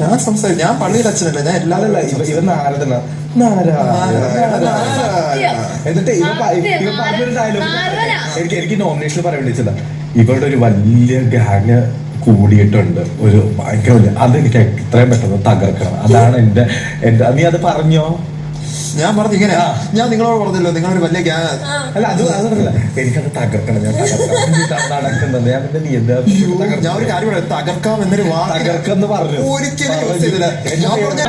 ഞാൻ സംസാരിക്കും. ഞാൻ പള്ളിയിൽ അച്ഛനല്ല ഞാൻ എല്ലാവരും എന്നിട്ട് ഇവ പറഞ്ഞൊരു ഡയലോഗ് എനിക്ക് എനിക്ക് നോമിനേഷൻ പറയാൻ വിളിച്ചില്ല ഇവരുടെ ഒരു വലിയ ഗാങ് കൂടിയിട്ടുണ്ട്. ഒരു ഭയങ്കര വലിയ അതെനിക്ക് എത്രയും പെട്ടെന്ന് തകർക്കണം. അതാണ് എന്റെ എന്റെ നീ അത് പറഞ്ഞോ? ഞാൻ പറഞ്ഞു ഇങ്ങനെ ഞാൻ നിങ്ങളോട് പറഞ്ഞല്ലോ നിങ്ങളൊരു വലിയ ഗ്യാ അല്ല അത് അതല്ല എനിക്കത് തകർക്കണം ഞാൻ തകർക്കണം. ഇത് നടക്കുന്നത്? ഞാൻ പിന്നെ നീ എന്താ ഞാൻ ഒരു കാര്യം പറയാം. തകർക്കാം എന്നൊരു വാക്ക് തകർക്കെന്ന് പറഞ്ഞു. ഒരിക്കലും യൂസ് ചെയ്തില്ല. ഞാൻ പറഞ്ഞ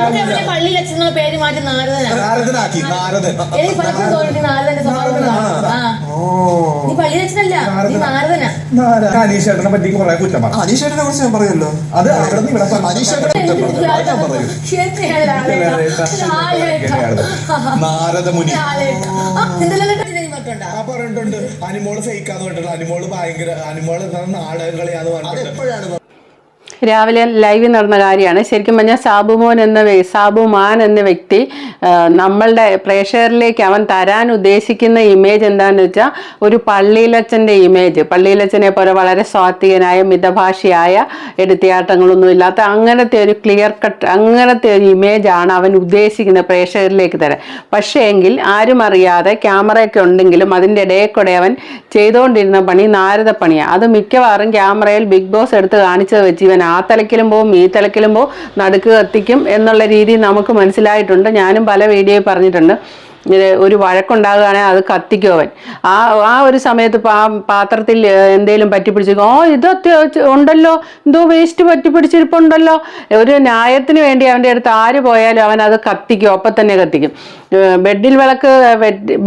പള്ളിയിൽ അച്ഛനുള്ള പേര് മാറ്റി നാരദനാണ് നാരദനാക്കി നാരദൻ. എനിക്ക് പലപ്പോഴും തോന്നി നാരദന്റെ സ്വഭാവം. ആ. ഓ നീ പള്ളിയിൽ അച്ഛനല്ല നീ നാരദനാ. നാരദൻ. അനീഷേട്ടനെ പറ്റി കുറെ കുറ്റം പറഞ്ഞു. അനീഷേട്ടനെ കുറിച്ച് ഞാൻ പറയുമല്ലോ. അത് അവിടെ നിന്ന് ഇവിടെ പറഞ്ഞു. അനീഷേട്ടനെ കുറ്റം പറഞ്ഞു അത് ഞാൻ പറയൂ ശരിയാണ്. ആ, നിന്റെ ലാലേട്ടാ ഇതിനെ നീ പറഞ്ഞിട്ടുണ്ടോ? അനിമോൾ ഫേക്കാന്ന് പറഞ്ഞിട്ടുണ്ട് അനിമോൾ ഭയങ്കര അനിമോൾ നാടകളിയാന്ന് നാടകം കളിയാന്ന് പറഞ്ഞിട്ടുണ്ട് എപ്പോഴാണ് രാവിലെ ലൈവിൽ നടന്ന കാര്യമാണ്. ശരിക്കും പറഞ്ഞാൽ സാബുമോൻ എന്ന സാബു സാബുമാൻ എന്ന വ്യക്തി നമ്മളുടെ പ്രേക്ഷകരിലേക്ക് അവൻ തരാൻ ഉദ്ദേശിക്കുന്ന ഇമേജ് എന്താണെന്ന് വെച്ചാൽ ഒരു പള്ളിയിലച്ചന്റെ ഇമേജ് പള്ളിയിലച്ചനെ പോലെ വളരെ സ്വാത്വികനായ മിതഭാഷിയായ എടുത്തിയാട്ടങ്ങളൊന്നും ഇല്ലാത്ത അങ്ങനത്തെ ഒരു ക്ലിയർ കട്ട് അങ്ങനത്തെ ഒരു ഇമേജാണ് അവൻ ഉദ്ദേശിക്കുന്നത് പ്രേക്ഷകരിലേക്ക് തരാൻ. പക്ഷേ ആരും അറിയാതെ ക്യാമറയൊക്കെ ഉണ്ടെങ്കിലും അതിന്റെ ഇടയിൽ കൂടെ അവൻ ചെയ്തുകൊണ്ടിരുന്ന പണി നാരദ പണിയാണ് അത് മിക്കവാറും ക്യാമറയിൽ ബിഗ് ബോസ് എടുത്ത് കാണിച്ചത് വെച്ച് ഇവൻ ആ തലക്കിലും പോവും ഈ തലക്കിലും പോവും നടുക്ക് കത്തിക്കും എന്നുള്ള രീതി നമുക്ക് മനസ്സിലായിട്ടുണ്ട്. ഞാനും പല വീഡിയോയിൽ പറഞ്ഞിട്ടുണ്ട്. ഒരു വഴക്കുണ്ടാകുകയാണെങ്കിൽ അത് കത്തിക്കും അവൻ. ആ ആ ഒരു സമയത്ത് പാ പാത്രത്തിൽ എന്തെങ്കിലും പറ്റിപ്പിടിച്ചിരിക്കും. ഓ ഇത് ഉണ്ടല്ലോ. എന്തോ വേസ്റ്റ് പറ്റിപ്പിടിച്ചിരിപ്പുണ്ടല്ലോ. ഒരു ന്യായത്തിന് വേണ്ടി അവന്റെ അടുത്ത് ആര് പോയാലും അവൻ അത് കത്തിക്കും. ഒപ്പം തന്നെ കത്തിക്കും. ബെഡിൽ വിളക്ക്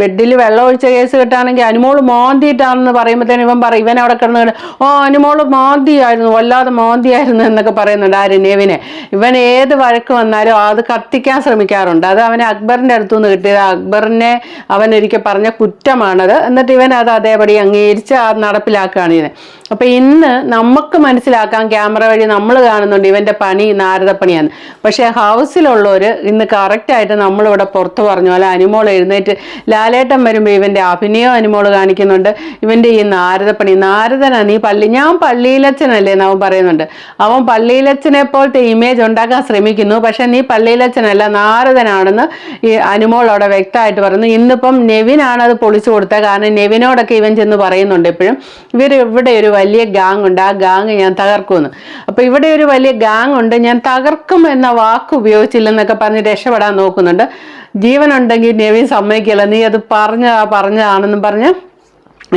ബെഡിൽ വെള്ളം ഒഴിച്ച കേസ് കിട്ടുകയാണെങ്കിൽ അനുമോൾ മോന്തിയിട്ടാണെന്ന് പറയുമ്പോഴത്തേനും ഇവൻ പറയും ഇവൻ അവിടെ കിടന്ന്, ഓ അനുമോൾ മോന്തിയായിരുന്നു. വല്ലാതെ മോന്തിയായിരുന്നു എന്നൊക്കെ പറയുന്നുണ്ട് ആ രനേവിനെ. ഇവൻ ഏത് വഴക്ക് വന്നാലും അത് കത്തിക്കാൻ ശ്രമിക്കാറുണ്ട്. അത് അവനെ അക്ബറിന്റെ അടുത്തുനിന്ന് കിട്ടിയത് അക്ബറിനെ അവൻ ഒരിക്കൽ പറഞ്ഞ കുറ്റമാണത്. എന്നിട്ട് ഇവൻ അത് അതേപടി അംഗീകരിച്ച് ആ നടപ്പിലാക്കുകയാണ് ഇതിനെ അപ്പൊ ഇന്ന് നമുക്ക് മനസ്സിലാക്കാം ക്യാമറ വഴി നമ്മൾ കാണുന്നുണ്ട് ഇവന്റെ പണി നാരദപ്പണിയാണ് പക്ഷെ ഹൗസിലുള്ളവർ ഇന്ന് കറക്റ്റായിട്ട് നമ്മളിവിടെ പുറത്ത് പറഞ്ഞു. പോലെ അനുമോൾ എഴുന്നേറ്റ് ലാലേട്ടൻ വരുമ്പോൾ ഇവന്റെ അഭിനയം അനുമോൾ കാണിക്കുന്നുണ്ട്. ഇവന്റെ ഈ നാരദപ്പണി നാരദനാണ് ഈ പള്ളി ഞാൻ പള്ളിയിലച്ഛനല്ലേ എന്ന് പറയുന്നുണ്ട്. അവൻ പള്ളിയിലച്ഛനെ പോലത്തെ ഇമേജ് ഉണ്ടാക്കാൻ ശ്രമിക്കുന്നു. പക്ഷെ നീ പള്ളിയിലച്ഛനല്ല നാരദനാണെന്ന് ഈ അനുമോൾ അവിടെ വ്യക്തമായിട്ട് പറയുന്നു. ഇന്നിപ്പം നെവിനാണ് അത് പൊളിച്ചു കൊടുത്തത്. കാരണം നെവിനോടൊക്കെ ഇവൻ ചെന്ന് പറയുന്നുണ്ട് എപ്പോഴും. ഇവർ ഇവിടെ ഒരു വലിയ ഗാങ് ഉണ്ട്. ആ ഗാങ് ഞാൻ തകർക്കുമെന്ന്. അപ്പൊ ഇവിടെ ഒരു വലിയ ഗാങ് ഉണ്ട്. ഞാൻ തകർക്കും എന്ന വാക്ക് ഉപയോഗിച്ചില്ലെന്നൊക്കെ പറഞ്ഞ് രക്ഷപ്പെടാൻ നോക്കുന്നുണ്ട്. ജീവനുണ്ടെങ്കിൽ നെവിൻ സമ്മതിക്കില്ല നീ അത് പറഞ്ഞതാ പറഞ്ഞതാണെന്നും പറഞ്ഞ്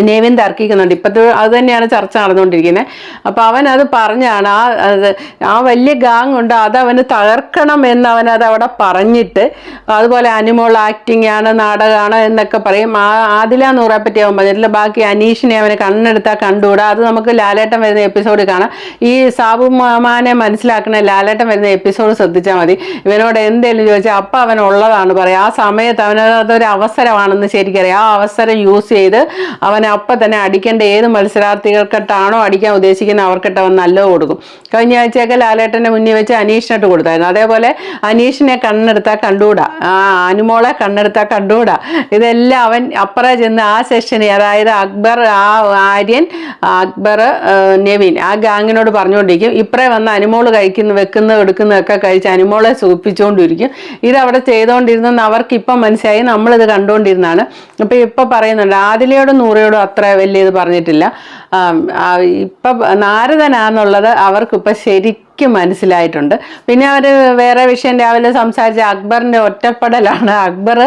നെവിൻ തർക്കിക്കുന്നുണ്ട്. ഇപ്പോഴത്തെ അത് തന്നെയാണ് ചർച്ച നടന്നുകൊണ്ടിരിക്കുന്നത്. അപ്പോൾ അവൻ അത് പറഞ്ഞാണ് ആ ആ വലിയ ഗാങ് ഉണ്ട് അത് അവന് തകർക്കണം എന്ന് അവൻ അത് അവിടെ പറഞ്ഞിട്ട് അതുപോലെ അനിമോൾ ആക്ടിങ് ആണ് നാടകമാണ് എന്നൊക്കെ പറയും. ആ ആദില നൂറെ പറ്റി അവൻ പറഞ്ഞിട്ടില്ല ബാക്കി അനീഷിനെ അവന് കണ്ണെടുത്താൽ കണ്ടുകൂടാ? അത് നമുക്ക് ലാലേട്ടൻ വരുന്ന എപ്പിസോഡ് കാണാം. ഈ സാബു മാമാനെ മനസ്സിലാക്കണ ലാലേട്ടൻ വരുന്ന എപ്പിസോഡ് ശ്രദ്ധിച്ചാൽ മതി. ഇവനോട് എന്തെങ്കിലും ചോദിച്ചാൽ അപ്പം അവൻ ഉള്ളതാണ് പറയുക ആ സമയത്ത് അവനതൊരു അവസരമാണെന്ന് ശരിക്കറിയാം. ആ അവസരം യൂസ് ചെയ്ത് അവൻ അപ്പം തന്നെ അടിക്കേണ്ട ഏത് മത്സരാർത്ഥികൾക്കിട്ടാണോ അടിക്കാൻ ഉദ്ദേശിക്കുന്ന അവർക്കിട്ട് അവൻ നല്ലത് കൊടുക്കും. കഴിഞ്ഞ ആഴ്ചയൊക്കെ ലാലേട്ടന്റെ മുന്നിൽ വെച്ച് അനീഷിനിട്ട് കൊടുത്തായിരുന്നു. അതേപോലെ അനീഷിനെ കണ്ണെടുത്താൽ കണ്ടുകൂടാ. ആ അനുമോളെ കണ്ണെടുത്താൽ കണ്ടുകൂടാ. ഇതെല്ലാം അവൻ അപ്പറ ചെന്ന് ആ സെഷന് അതായത് അക്ബർ ആ ആര്യൻ അക്ബർ നെവിൻ ആ ഗാങ്ങിനോട് പറഞ്ഞുകൊണ്ടിരിക്കും. ഇപ്പറേ വന്ന് അനുമോൾ കഴിക്കുന്ന വെക്കുന്ന എടുക്കുന്നതൊക്കെ കഴിച്ച് അനുമോളെ സൂപ്പിച്ചുകൊണ്ടിരിക്കും. ഇതവിടെ ചെയ്തുകൊണ്ടിരുന്നെന്ന് അവർക്ക് ഇപ്പം മനസ്സിലായി. നമ്മളിത് കണ്ടുകൊണ്ടിരുന്നാണ് അപ്പം ഇപ്പം പറയുന്നുണ്ട് ആദിലയോടും നൂറയോടും അത്ര വലിയ ഇത് പറഞ്ഞിട്ടില്ല. ഇപ്പം നാരദനാന്നുള്ളത് അവർക്കിപ്പം ശരിക്കും മനസ്സിലായിട്ടുണ്ട്. പിന്നെ അവർ വേറെ വിഷയം രാവിലെ സംസാരിച്ച അക്ബറിന്റെ ഒറ്റപ്പെടലാണ്. അക്ബർ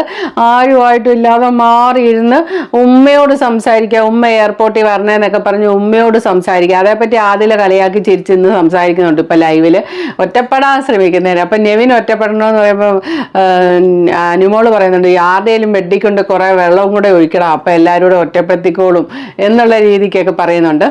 ആരുമായിട്ടും ഇല്ലാതെ മാറിയിരുന്ന് ഉമ്മയോട് സംസാരിക്കുക ഉമ്മ എയർപോർട്ടിൽ വരണേന്നൊക്കെ പറഞ്ഞ് ഉമ്മയോട് സംസാരിക്കുക. അതേപ്പറ്റി ആദില കളിയാക്കി ചിരിച്ചിരുന്ന് സംസാരിക്കുന്നുണ്ട് ഇപ്പം ലൈവിൽ ഒറ്റപ്പെടാൻ ശ്രമിക്കുന്നതിന് അപ്പം നെവിൻ ഒറ്റപ്പെടണമെന്ന് പറയുമ്പോൾ അനുമോൾ പറയുന്നുണ്ട് ആരുടെയും വെഡിക്കൊണ്ട് കുറേ വെള്ളവും കൂടെ ഒഴിക്കണം. അപ്പം എല്ലാവരും കൂടെ ഒറ്റപ്പെടുത്തിക്കോളും എന്നുള്ള രീതിക്കൊക്കെ പറയുന്നുണ്ട്.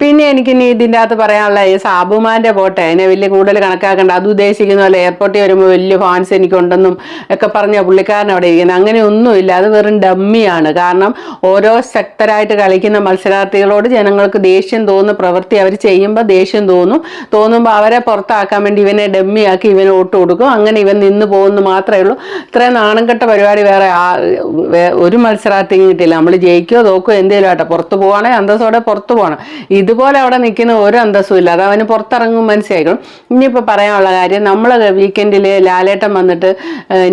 പിന്നെ എനിക്ക് ഇനി ഇതിന്റെ അകത്ത് പറയാനുള്ള ഈ സാബുമാന്റെ പോട്ടെ. അതിനെ വലിയ കൂടുതൽ കണക്കാക്കേണ്ട. അത് ഉദ്ദേശിക്കുന്ന പോലെ എയർപോർട്ടിൽ വരുമ്പോൾ വലിയ ഫാൻസ് എനിക്കുണ്ടെന്നും ഒക്കെ പറഞ്ഞ പുള്ളിക്കാരൻ അവിടെ ഇരിക്കുന്നത് അങ്ങനെയൊന്നുമില്ല അത് വെറും ഡമ്മിയാണ്. കാരണം ഓരോ ശക്തരായിട്ട് കളിക്കുന്ന മത്സരാർത്ഥികളോട് ജനങ്ങൾക്ക് ദേഷ്യം തോന്നുന്ന പ്രവൃത്തി അവർ ചെയ്യുമ്പോൾ ദേഷ്യം തോന്നും. തോന്നുമ്പോൾ അവരെ പുറത്താക്കാൻ വേണ്ടി ഇവനെ ഡമ്മിയാക്കി ഇവനെ വോട്ട് കൊടുക്കും. അങ്ങനെ ഇവൻ നിന്ന് പോകുന്നു മാത്രമേ ഉള്ളൂ. ഇത്രയും നാണംകെട്ട പരിപാടി വേറെ ഒരു മത്സരാർത്ഥിക്കും കിട്ടില്ല നമ്മൾ ജയിക്കോ തോക്കോ എന്തെങ്കിലും ആട്ടെ. പുറത്ത് പോകണേ അന്തസ്സോടെ പുറത്ത് പോകണം. ഇതുപോലെ അവിടെ നിൽക്കുന്ന ഒരു അന്തസ്സും ഇല്ല. അത് അവന് പുറത്തിറങ്ങും മനസ്സിലാക്കണം ഇനിയിപ്പോൾ പറയാനുള്ള കാര്യം നമ്മൾ വീക്കെൻഡിൽ ലാലേട്ടം വന്നിട്ട്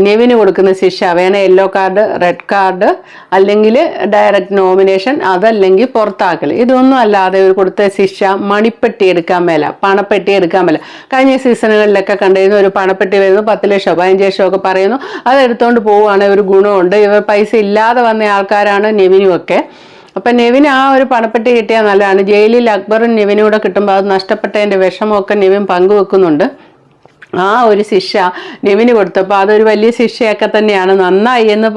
നെവിന് കൊടുക്കുന്ന ശിക്ഷ വേണേ യെല്ലോ കാർഡ് റെഡ് കാർഡ് അല്ലെങ്കിൽ ഡയറക്റ്റ് നോമിനേഷൻ അതല്ലെങ്കിൽ പുറത്താക്കൽ ഇതൊന്നും അല്ലാതെ ഒരു കൊടുത്ത ശിക്ഷ മണിപ്പെട്ടി എടുക്കാൻ മേല പണപ്പെട്ടി എടുക്കാൻ മേല. കഴിഞ്ഞ സീസണുകളിലൊക്കെ കണ്ടിരുന്നു ഒരു പണപ്പെട്ടി വരുന്നു പത്ത് ലക്ഷമോ പതിനഞ്ച് ലക്ഷമോ ഒക്കെ പറയുന്നു. അത് എടുത്തുകൊണ്ട് പോവുകയാണെങ്കിൽ ഒരു ഗുണമുണ്ട് ഇവർ പൈസ ഇല്ലാതെ വന്ന ആൾക്കാരാണ് നെവിനും ഒക്കെ അപ്പൊ നെവിന് ആ ഒരു പണപ്പെട്ടി കിട്ടിയാൽ നല്ലതാണ്. ജയിലിൽ അക്ബറും നെവിനും കൂടെ കിട്ടുമ്പോൾ അത് നഷ്ടപ്പെട്ടതിന്റെ വിഷമമൊക്കെ നെവിൻ പങ്കുവെക്കുന്നുണ്ട്. ആ ഒരു ശിക്ഷ നെവിന് കൊടുത്തപ്പോൾ അതൊരു വലിയ ശിക്ഷയൊക്കെ തന്നെയാണ്. നന്നായി എന്ന്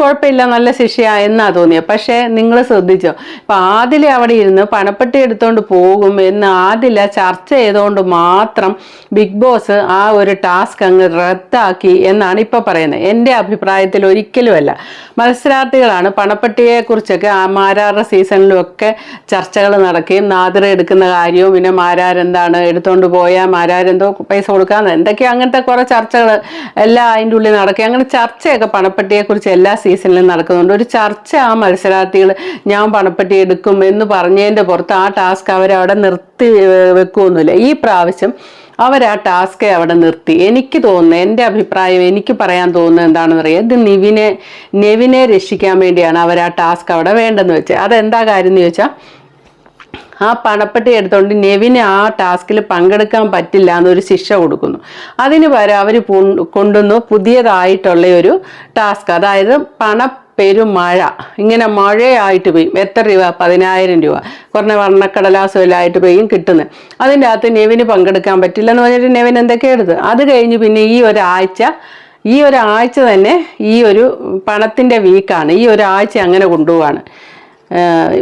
കുഴപ്പമില്ല നല്ല ശിക്ഷയാ എന്നാ തോന്നിയത് പക്ഷേ നിങ്ങൾ ശ്രദ്ധിച്ചോ ഇപ്പൊ ആദില അവിടെ ഇരുന്ന് പണപ്പെട്ടി എടുത്തോണ്ട് പോകും എന്ന് ആദില ചർച്ച ചെയ്തുകൊണ്ട് മാത്രം ബിഗ് ബോസ് ആ ഒരു ടാസ്ക് അങ്ങ് റദ്ദാക്കി എന്നാണ് ഇപ്പൊ പറയുന്നത്. എന്റെ അഭിപ്രായത്തിൽ ഒരിക്കലുമല്ല. മത്സരാർത്ഥികളാണ് പണപ്പെട്ടിയെ കുറിച്ചൊക്കെ ആ മാരാറുടെ സീസണിലും ഒക്കെ ചർച്ചകൾ നടക്കുകയും നാദിറ എടുക്കുന്ന കാര്യവും പിന്നെ മാരാരെന്താണ് എടുത്തോണ്ട് പോയാൽ മാരാരെന്തോ പൈസ കൊടുക്കാന്ന്. എന്തൊക്കെയോ അങ്ങനത്തെ കുറെ ചർച്ചകൾ എല്ലാം അതിന്റെ ഉള്ളിൽ നടക്കുക അങ്ങനെ ചർച്ചയൊക്കെ പണപ്പെട്ടിയെ കുറിച്ച് എല്ലാ സീസണിലും നടക്കുന്നുണ്ട്. ഒരു ചർച്ച ആ മത്സരാർത്ഥികൾ ഞാൻ പണപ്പെട്ടി എടുക്കും എന്ന് പറഞ്ഞതിന്റെ പുറത്ത് ആ ടാസ്ക് അവരവിടെ നിർത്തി വെക്കുമൊന്നുമില്ല ഈ പ്രാവശ്യം അവർ ആ ടാസ്കെ അവിടെ നിർത്തി. എനിക്ക് തോന്നുന്നത് എന്റെ അഭിപ്രായം എനിക്ക് പറയാൻ തോന്നുന്നത് എന്താണെന്ന് അറിയാം? ഇത് നിവിനെ നെവിനെ രക്ഷിക്കാൻ വേണ്ടിയാണ് അവർ ആ ടാസ്ക് അവിടെ വേണ്ടെന്ന് വെച്ചത്. അതെന്താ കാര്യം എന്ന് ചോദിച്ചാൽ ആ പണപ്പെട്ടി എടുത്തുകൊണ്ട് നെവിന് ആ ടാസ്കിൽ പങ്കെടുക്കാൻ പറ്റില്ല എന്നൊരു ശിക്ഷ കൊടുക്കുന്നു. അതിന് പകരം അവർ കൊണ്ടുവന്നു പുതിയതായിട്ടുള്ള ഒരു ടാസ്ക്. അതായത് പണ പെരുമഴ. ഇങ്ങനെ മഴയായിട്ട് പെയ്യും. എത്ര രൂപ? പതിനായിരം രൂപ. കുറഞ്ഞ വർണക്കടലാസുമെല്ലായിട്ട് പെയ്യും കിട്ടുന്നത് അതിന്റെ അകത്ത് നെവിന് പങ്കെടുക്കാൻ പറ്റില്ല എന്ന് പറഞ്ഞിട്ട് നെവിൻ എന്തൊക്കെ എടുത്ത്? അത് കഴിഞ്ഞ് പിന്നെ ഈ ഒരാഴ്ച ഈ ഒരാഴ്ച തന്നെ ഈ ഒരു പണത്തിന്റെ വീക്കാണ്. ഈ ഒരാഴ്ച അങ്ങനെ കൊണ്ടുപോവാണ്.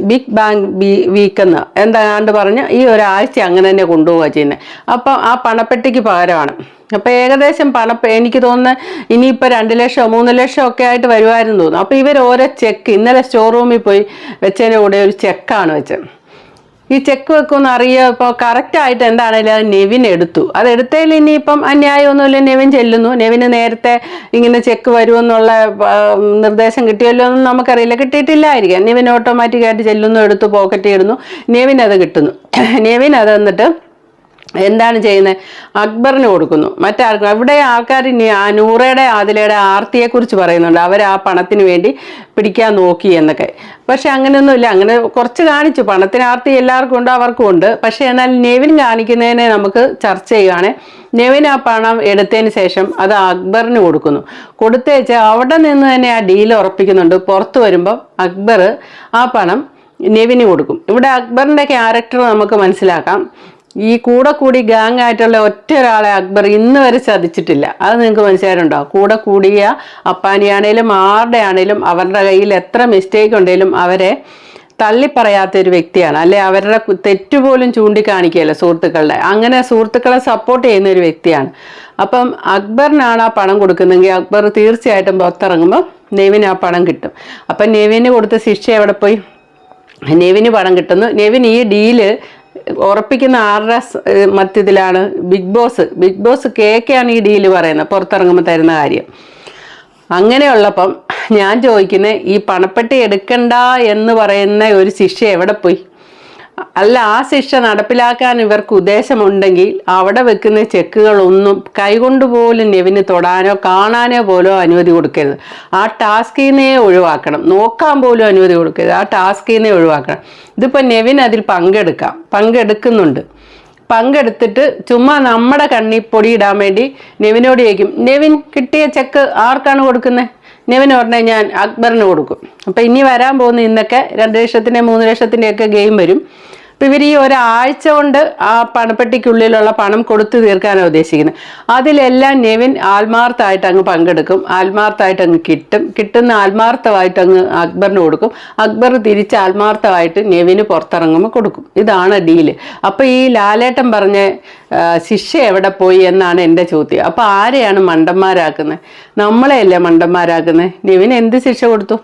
ബിഗ് ബാങ് ബി- വീക്കെന്ന് എന്താണ്ട് പറഞ്ഞ് ഈ ഒരാഴ്ച അങ്ങനെ തന്നെ കൊണ്ടുപോവുക ചെയ്യുന്നത് അപ്പം ആ പണപ്പെട്ടിക്ക് പകരമാണ്. അപ്പം ഏകദേശം പണ എനിക്ക് തോന്നുന്നത് ഇനിയിപ്പോൾ രണ്ട് ലക്ഷം മൂന്ന് ലക്ഷം ഒക്കെ ആയിട്ട് വരുമായിരുന്നു തോന്നുന്നു. അപ്പോൾ ഇവർ ഓരോ ചെക്ക് ഇന്നലെ സ്റ്റോർ റൂമിൽ പോയി വെച്ചതിന്റെ കൂടെ ഒരു ചെക്കാണ് വെച്ചത്. ഈ ചെക്ക് വെക്കുമെന്ന് അറിയുക ഇപ്പോൾ കറക്റ്റായിട്ട് എന്താണേലും അത് നെവിൻ എടുത്തു. അത് എടുത്തതിൽ ഇനിയിപ്പം അന്യായമൊന്നുമില്ല. നെവിൻ ചെല്ലുന്നു. നെവിന് നേരത്തെ ഇങ്ങനെ ചെക്ക് വരുമെന്നുള്ള നിർദ്ദേശം കിട്ടിയല്ലോ എന്നും നമുക്കറിയില്ല. കിട്ടിയിട്ടില്ലായിരിക്കാം. നെവിൻ ഓട്ടോമാറ്റിക്കായിട്ട് ചെല്ലുന്നു എടുത്തു പോക്കറ്റ് ഇടുന്നു. നെവിൻ അത് കിട്ടുന്നു. നെവിൻ അത് എന്നിട്ട് എന്താണ് ചെയ്യുന്നത്? അക്ബറിന് കൊടുക്കുന്നു. മറ്റാർക്കും അവിടെ ആൾക്കാർ ആ നൂറയുടെ ആദിലയുടെ ആർത്തിയെക്കുറിച്ച് പറയുന്നുണ്ട്. അവർ ആ പണത്തിന് വേണ്ടി പിടിക്കാൻ നോക്കി എന്നൊക്കെ. പക്ഷെ അങ്ങനെയൊന്നുമില്ല. അങ്ങനെ കുറച്ച് കാണിച്ചു. പണത്തിന് ആർത്തി എല്ലാവർക്കും ഉണ്ട് അവർക്കും ഉണ്ട്. പക്ഷേ എന്നാൽ നെവിൻ കാണിക്കുന്നതിനെ നമുക്ക് ചർച്ച ചെയ്യുകയാണ് നെവിൻ ആ പണം എടുത്തതിന് ശേഷം അത് അക്ബറിന് കൊടുക്കുന്നു. കൊടുത്തേച്ച് അവിടെ നിന്ന് തന്നെ ആ ഡീൽ ഉറപ്പിക്കുന്നുണ്ട്. പുറത്ത് വരുമ്പം അക്ബർ ആ പണം നെവിന് കൊടുക്കും. ഇവിടെ അക്ബറിന്റെ ക്യാരക്ടർ നമുക്ക് മനസ്സിലാക്കാം. ഈ കൂടെ കൂടി ഗാങ് ആയിട്ടുള്ള ഒറ്റ ഒരാളെ അക്ബർ ഇന്ന് വരെ ചതിച്ചിട്ടില്ല. അത് നിങ്ങൾക്ക് മനസ്സിലായിട്ടുണ്ടോ? കൂടെ കൂടിയ അപ്പാനിയാണേലും ആരുടെ ആണേലും അവരുടെ കയ്യിൽ എത്ര മിസ്റ്റേക്ക് ഉണ്ടെങ്കിലും അവരെ തള്ളിപ്പറയാത്ത ഒരു വ്യക്തിയാണ്. അല്ലെ അവരുടെ തെറ്റുപോലും ചൂണ്ടിക്കാണിക്കുകയല്ല സുഹൃത്തുക്കളുടെ. അങ്ങനെ സുഹൃത്തുക്കളെ സപ്പോർട്ട് ചെയ്യുന്ന ഒരു വ്യക്തിയാണ്. അപ്പം അക്ബറിനാണ് ആ പണം കൊടുക്കുന്നതെങ്കിൽ അക്ബർ തീർച്ചയായിട്ടും പുറത്തിറങ്ങുമ്പോൾ നെവിന് ആ പണം കിട്ടും. അപ്പം നെവിന് കൊടുത്ത ശിക്ഷ എവിടെ പോയി? നെവിന് പണം കിട്ടുന്നു. നെവിൻ ഈ ഡീൽ ഉറപ്പിക്കുന്ന ആരുടെ മധ്യത്തിലാണ്? Big boss. ബിഗ് ബോസ് കേക്കാണ് ഈ ഡീൽ പറയുന്നത്. പുറത്തിറങ്ങുമ്പോൾ തരുന്ന കാര്യം. അങ്ങനെയുള്ളപ്പം ഞാൻ ചോദിക്കുന്നത് ഈ പണപ്പെട്ടി എടുക്കണ്ട എന്ന് പറയുന്ന ഒരു ശിക്ഷ എവിടെ പോയി? അല്ല ആ ശിക്ഷ നടപ്പിലാക്കാൻ ഇവർക്ക് ഉദ്ദേശമുണ്ടെങ്കിൽ അവിടെ വെക്കുന്ന ചെക്കുകളൊന്നും കൈകൊണ്ട് പോലും നെവിന് തൊടാനോ കാണാനോ പോലോ അനുമതി കൊടുക്കരുത്. ആ ടാസ്കിൽ നിന്നേ ഒഴിവാക്കണം. നോക്കാൻ പോലും അനുമതി കൊടുക്കരുത്. ആ ടാസ്കിൽ നിന്നേ ഒഴിവാക്കണം. ഇതിപ്പോൾ നെവിൻ അതിൽ പങ്കെടുക്കാം. പങ്കെടുക്കുന്നുണ്ട്. പങ്കെടുത്തിട്ട് ചുമ്മാ നമ്മുടെ കണ്ണിൽ പൊടിയിടാൻ വേണ്ടി നെവിനോട് ചോദിക്കും നെവിൻ കിട്ടിയ ചെക്ക് ആർക്കാണ് കൊടുക്കുന്നത്? നെവിൻ പറഞ്ഞാൽ ഞാൻ അക്ബറിന് കൊടുക്കും. അപ്പം ഇനി വരാൻ പോകുന്ന ഇന്നൊക്കെ രണ്ട് ലക്ഷത്തിന്റെ മൂന്ന് ലക്ഷത്തിന്റെയൊക്കെ ഗെയിം വരും. അപ്പം ഇവർ ഈ ഒരാഴ്ച കൊണ്ട് ആ പണപ്പെട്ടിക്കുള്ളിലുള്ള പണം കൊടുത്തു തീർക്കാനാണ് ഉദ്ദേശിക്കുന്നത്. അതിലെല്ലാം നെവിൻ ആത്മാർത്ഥമായിട്ട് അങ്ങ് പങ്കെടുക്കും. ആത്മാർത്ഥമായിട്ട് അങ്ങ് കിട്ടും. കിട്ടുന്ന ആത്മാർത്ഥമായിട്ട് അങ്ങ് അക്ബറിന് കൊടുക്കും. അക്ബർ തിരിച്ച് ആത്മാർത്ഥമായിട്ട് നെവിന് പുറത്തിറങ്ങുമ്പോൾ കൊടുക്കും. ഇതാണ് ഡീൽ. അപ്പോൾ ഈ ലാലേട്ടൻ പറഞ്ഞ ശിക്ഷ എവിടെ പോയി എന്നാണ് എന്റെ ചോദ്യം. അപ്പോൾ ആരെയാണ് മണ്ടന്മാരാക്കുന്നത്? നമ്മളെയല്ലേ മണ്ടന്മാരാക്കുന്നത്? നെവിന് എന്ത് ശിക്ഷ കൊടുത്തു?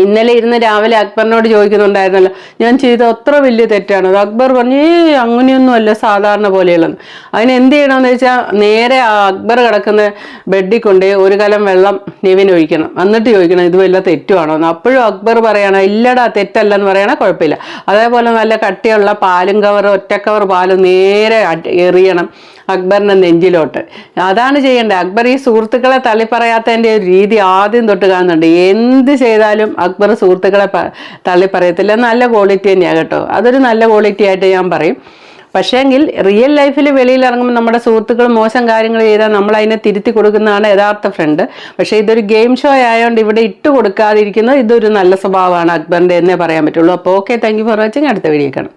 ഇന്നലെ ഇരുന്ന് രാവിലെ അക്ബറിനോട് ചോദിക്കുന്നുണ്ടായിരുന്നല്ലോ ഞാൻ ചെയ്ത അത്ര വലിയ തെറ്റാണ്. അത് അക്ബർ പറഞ്ഞു ഏ അങ്ങനെയൊന്നും അല്ല സാധാരണ പോലെയുള്ളതെന്ന് അതിന് എന്ത് ചെയ്യണമെന്ന് വെച്ചാൽ നേരെ ആ അക്ബർ കിടക്കുന്ന ബെഡിൽ കൊണ്ട് ഒരു കലം വെള്ളം നിവിൻ ഒഴിക്കണം. എന്നിട്ട് ചോദിക്കണം ഇത് വല്ല തെറ്റുവാണോ? എന്ന്. അപ്പോഴും അക്ബർ പറയണം ഇല്ലടാ തെറ്റല്ലെന്ന് പറയണ കുഴപ്പമില്ല. അതേപോലെ നല്ല കട്ടിയുള്ള പാലും കവർ ഒറ്റ കവർ പാലും നേരെ എറിയണം. അക്ബറിന്റെ നെഞ്ചിലോട്ട്. അതാണ് ചെയ്യേണ്ടത്. അക്ബർ ഈ സുഹൃത്തുക്കളെ തള്ളിപ്പറയാത്തതിന്റെ ഒരു രീതി ആദ്യം തൊട്ട് കാണുന്നുണ്ട്. എന്ത് ചെയ്താലും അക്ബർ സുഹൃത്തുക്കളെ തള്ളിപ്പറയത്തില്ല. നല്ല ക്വാളിറ്റി തന്നെയാണ് കേട്ടോ. അതൊരു നല്ല ക്വാളിറ്റി ആയിട്ട് ഞാൻ പറയും. പക്ഷേങ്കിൽ റിയൽ ലൈഫിൽ വെളിയിൽ ഇറങ്ങുമ്പോൾ നമ്മുടെ സുഹൃത്തുക്കൾ മോശം കാര്യങ്ങൾ ചെയ്താൽ നമ്മൾ അതിനെ തിരുത്തി കൊടുക്കുന്നതാണ് യഥാർത്ഥ ഫ്രണ്ട് പക്ഷേ ഇതൊരു ഗെയിം ഷോ ആയതുകൊണ്ട് ഇവിടെ ഇട്ട് കൊടുക്കാതിരിക്കുന്നത് ഇതൊരു നല്ല സ്വഭാവമാണ് അക്ബറിന്റെ എന്നേ പറയാൻ പറ്റുള്ളൂ. അപ്പോൾ okay thank you for watching അടുത്ത വീഡിയോ കാണാം.